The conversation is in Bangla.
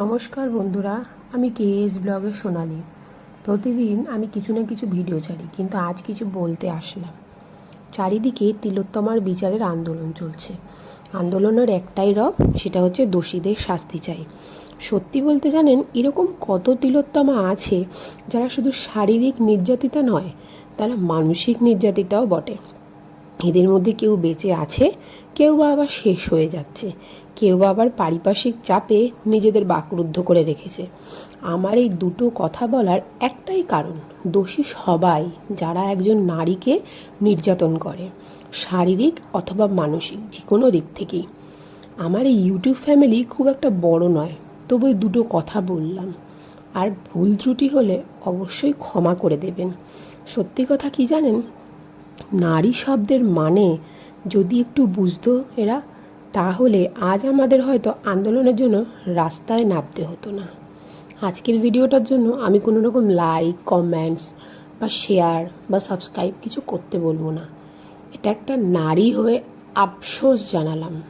নমস্কার বন্ধুরা, আমি কে এস ব্লগে সোনালি। প্রতিদিন আমি কিছু না কিছু ভিডিও ছাড়ি, কিন্তু আজ কিছু বলতে আসলাম। চারিদিকে তিলোত্তমার বিচারের আন্দোলন চলছে। আন্দোলনের একটাই রব, সেটা হচ্ছে দোষীদের শাস্তি চাই। সত্যি বলতে জানেন, এরকম কত তিলোত্তমা আছে যারা শুধু শারীরিক নির্যাতিতা নয়, তারা মানসিক নির্যাতিতাও বটে। এদের মধ্যে কেউ বেঁচে আছে, কেউ বা আবার শেষ হয়ে যাচ্ছে। কেউ বা আবার পারিপার্শ্বিক চাপে নিজেদের বাকরুদ্ধ করে রেখেছে। আমার এই দুটো কথা বলার একটাই কারণ, দোষী সবাই যারা একজন নারীকে নির্যাতন করে, শারীরিক অথবা মানসিক যে কোনো দিক থেকেই। আমার এই ইউটিউব ফ্যামিলি খুব একটা বড় নয়, তবু দুটো কথা বললাম। আর ভুল ত্রুটি হলে অবশ্যই ক্ষমা করে দেবেন। সত্যি কথা কি জানেন? নারী শব্দের মানে যদি একটু বুঝতো এরা, তাহলে আজ আমাদের হয়তো আন্দোলনের জন্য রাস্তায় নামতে হতো না। আজকের ভিডিওটার জন্য আমি কোনো রকম লাইক কমেন্টস বা শেয়ার বা সাবস্ক্রাইব কিছু করতে বলব না। এটা একটা নারী হয়ে আফসোস জানালাম।